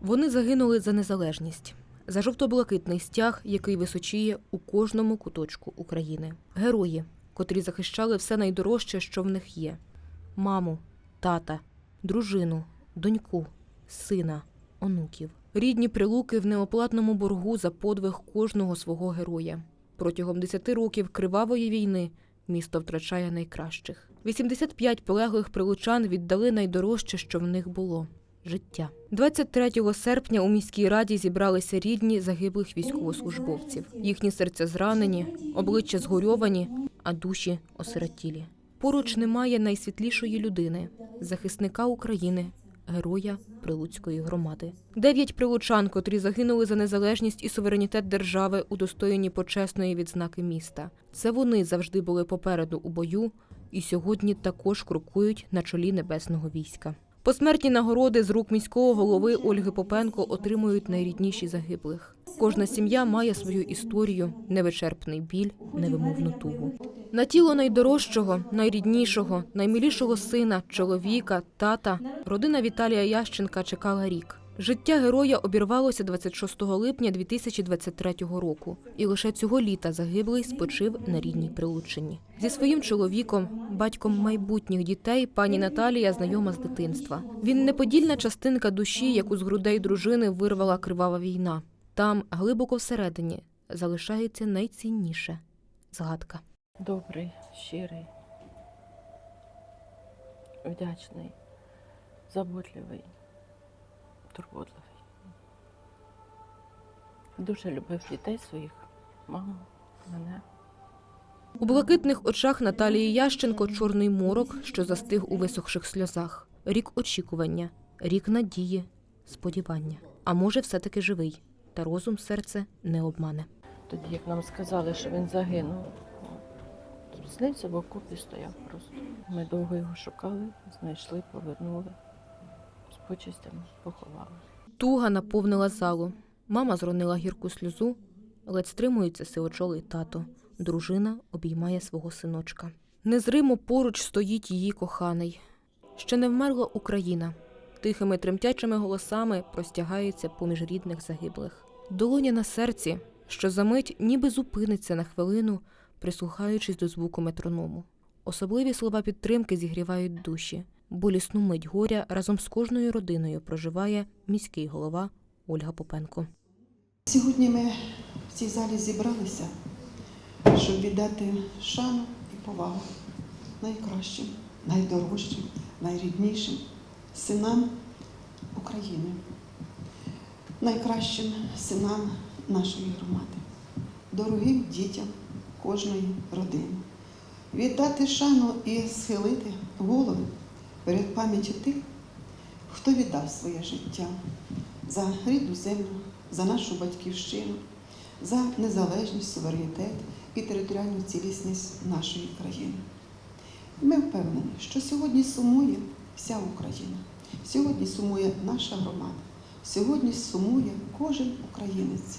Вони загинули за незалежність, за жовто-блакитний стяг, який височіє у кожному куточку України. Герої, котрі захищали все найдорожче, що в них є: маму, тата, дружину, доньку, сина, онуків. Рідні прилуки в неоплатному боргу за подвиг кожного свого героя. Протягом 10 років кривавої війни місто втрачає найкращих. 85 полеглих прилучан віддали найдорожче, що в них було життя. 23 серпня у міській раді зібралися рідні загиблих військовослужбовців. Їхні серця зранені, обличчя згорьовані, а душі осиротілі. Поруч немає найсвітлішої людини, захисника України, героя Прилуцької громади. Дев'ять прилучан, котрі загинули за незалежність і суверенітет держави, удостоєні почесної відзнаки міста. Це вони завжди були попереду у бою і сьогодні також крокують на чолі небесного війська. Посмертні нагороди з рук міського голови Ольги Попенко отримують найрідніші загиблих. Кожна сім'я має свою історію, невичерпний біль, невимовну тугу. На тіло найдорожчого, найріднішого, наймилішого сина, чоловіка, тата, родина Віталія Ященка чекала рік. Життя героя обірвалося 26 липня 2023 року, і лише цього літа загиблий спочив на рідній Прилуччині. Зі своїм чоловіком, батьком майбутніх дітей, пані Наталія знайома з дитинства. Він неподільна частинка душі, яку з грудей дружини вирвала кривава війна. Там, глибоко всередині, залишається найцінніше згадка. Добрий, щирий, вдячний, заботливий, турботливий. Дуже любив дітей своїх, маму, мене. У блакитних очах Наталії Ященко чорний морок, що застиг у висохших сльозах. Рік очікування, рік надії, сподівання. А може, все-таки живий, та розум серце не обмане. Тоді, як нам сказали, що він загинув, снився в окопі стояв просто. Ми довго його шукали, знайшли, повернули, з почистями поховали. Туга наповнила залу. Мама зронила гірку сльозу, ледь стримується сивочолий тато. Дружина обіймає свого синочка. Незримо поруч стоїть її коханий. Ще не вмерла Україна. Тихими тремтячими голосами простягається поміж рідних загиблих. Долоня на серці, що за мить ніби зупиниться на хвилину, прислухаючись до звуку метроному. Особливі слова підтримки зігрівають душі. Болісну мить горя разом з кожною родиною проживає міський голова Ольга Попенко. Сьогодні ми в цій залі зібралися, щоб віддати шану і повагу найкращим, найдорожчим, найріднішим синам України, найкращим синам нашої громади, дорогим дітям кожної родини. Віддати шану і схилити голову перед пам'яттю тих, хто віддав своє життя за рідну землю, за нашу батьківщину, за незалежність, суверенітет і територіальну цілісність нашої країни. Ми впевнені, що сьогодні сумує вся Україна, сьогодні сумує наша громада, сьогодні сумує кожен українець,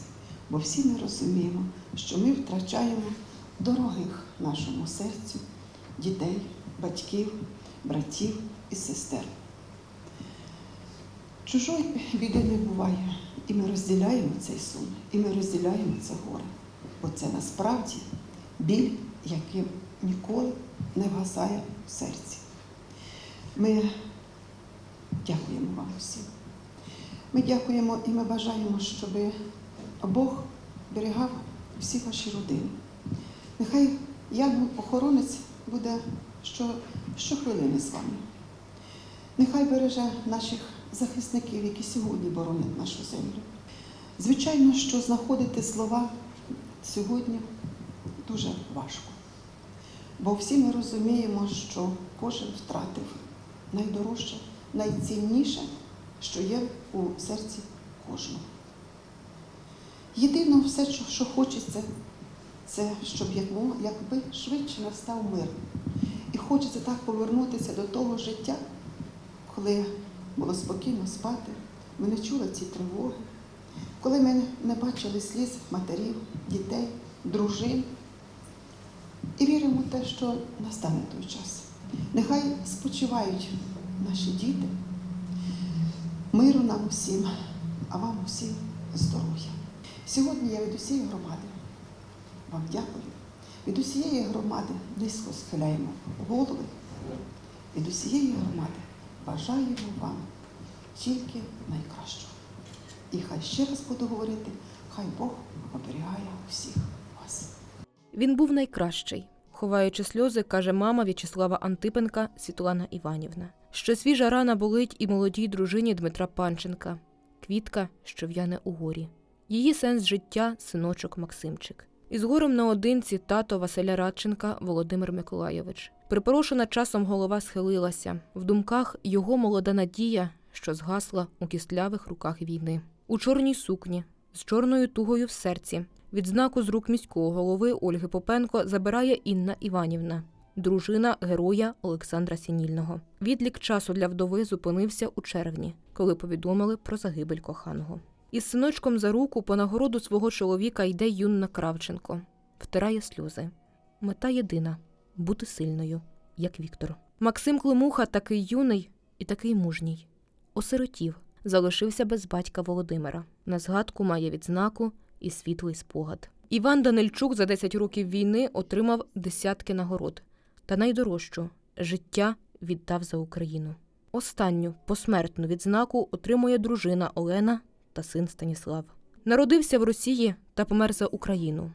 бо всі ми розуміємо, що ми втрачаємо дорогих нашому серцю дітей, батьків, братів і сестер. Чужої біди не буває, і ми розділяємо цей сум, і ми розділяємо це горе. Бо це насправді біль, яким ніколи не вгасає в серці. Ми дякуємо вам усім. Ми дякуємо і ми бажаємо, щоб Бог берегав всі ваші родини. Нехай янгол-охоронець буде що, щохвилини з вами. Нехай береже наших захисників, які сьогодні боронять нашу землю. Звичайно, що знаходити слова сьогодні дуже важко. Бо всі ми розуміємо, що кожен втратив найдорожче, найцінніше, що є у серці кожного. Єдине все, що, хочеться, це щоб якби швидше настав мир. І хочеться так повернутися до того життя, коли було спокійно спати, ми не чули ці тривоги, коли ми не бачили сліз матерів, дітей, дружин. І віримо в те, що настане той час. Нехай спочивають наші діти, миру нам усім, а вам усім здоров'я. Сьогодні я від усієї громади вам дякую. Від усієї громади низько схиляємо голови. Від усієї громади бажаємо вам тільки найкращого. І хай ще раз буду говорити, хай Бог оберігає усіх вас. Він був найкращий. Ховаючи сльози, каже мама В'ячеслава Антипенка Світлана Іванівна. Що свіжа рана болить і молодій дружині Дмитра Панченка, квітка, що в'яне у горі. Її сенс життя синочок Максимчик. Із горем наодинці тато Василя Радченка Володимир Миколайович. Припорошена часом голова схилилася. В думках його молода надія, що згасла у кістлявих руках війни. У чорній сукні, з чорною тугою в серці. Відзнаку з рук міського голови Ольги Попенко забирає Інна Іванівна, дружина героя Олександра Сінільного. Відлік часу для вдови зупинився у червні, коли повідомили про загибель коханого. Із синочком за руку по нагороду свого чоловіка йде Юнна Кравченко, втирає сльози. Мета єдина бути сильною, як Віктор. Максим Климуха такий юний і такий мужній. Осиротів, залишився без батька Володимира. На згадку має відзнаку і світлий спогад. Іван Данильчук за 10 років війни отримав десятки нагород. Та найдорожчу життя віддав за Україну. Останню посмертну відзнаку отримує дружина Олена та син Станіслав. Народився в Росії та помер за Україну.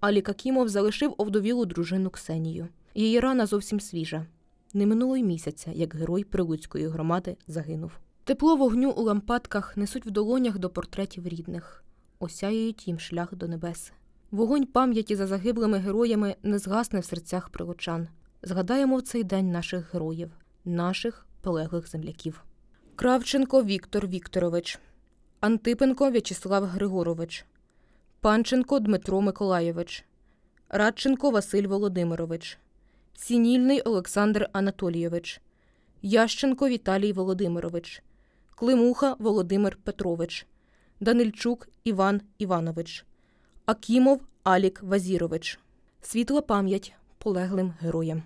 Алі Какімов залишив овдовілу дружину Ксенію. Її рана зовсім свіжа. Не минуло й місяця, як герой Прилуцької громади загинув. Тепло вогню у лампадках несуть в долонях до портретів рідних, осяюють їм шлях до небес. Вогонь пам'яті за загиблими героями не згасне в серцях прилучан. Згадаємо в цей день наших героїв, наших полеглих земляків. Кравченко Віктор Вікторович, Антипенко В'ячеслав Григорович, Панченко Дмитро Миколайович, Радченко Василь Володимирович, Сінільний Олександр Анатолійович, Ященко Віталій Володимирович, Климуха Володимир Петрович, Данильчук Іван Іванович, Акімов Алік Вазірович. Світла пам'ять полеглим героям.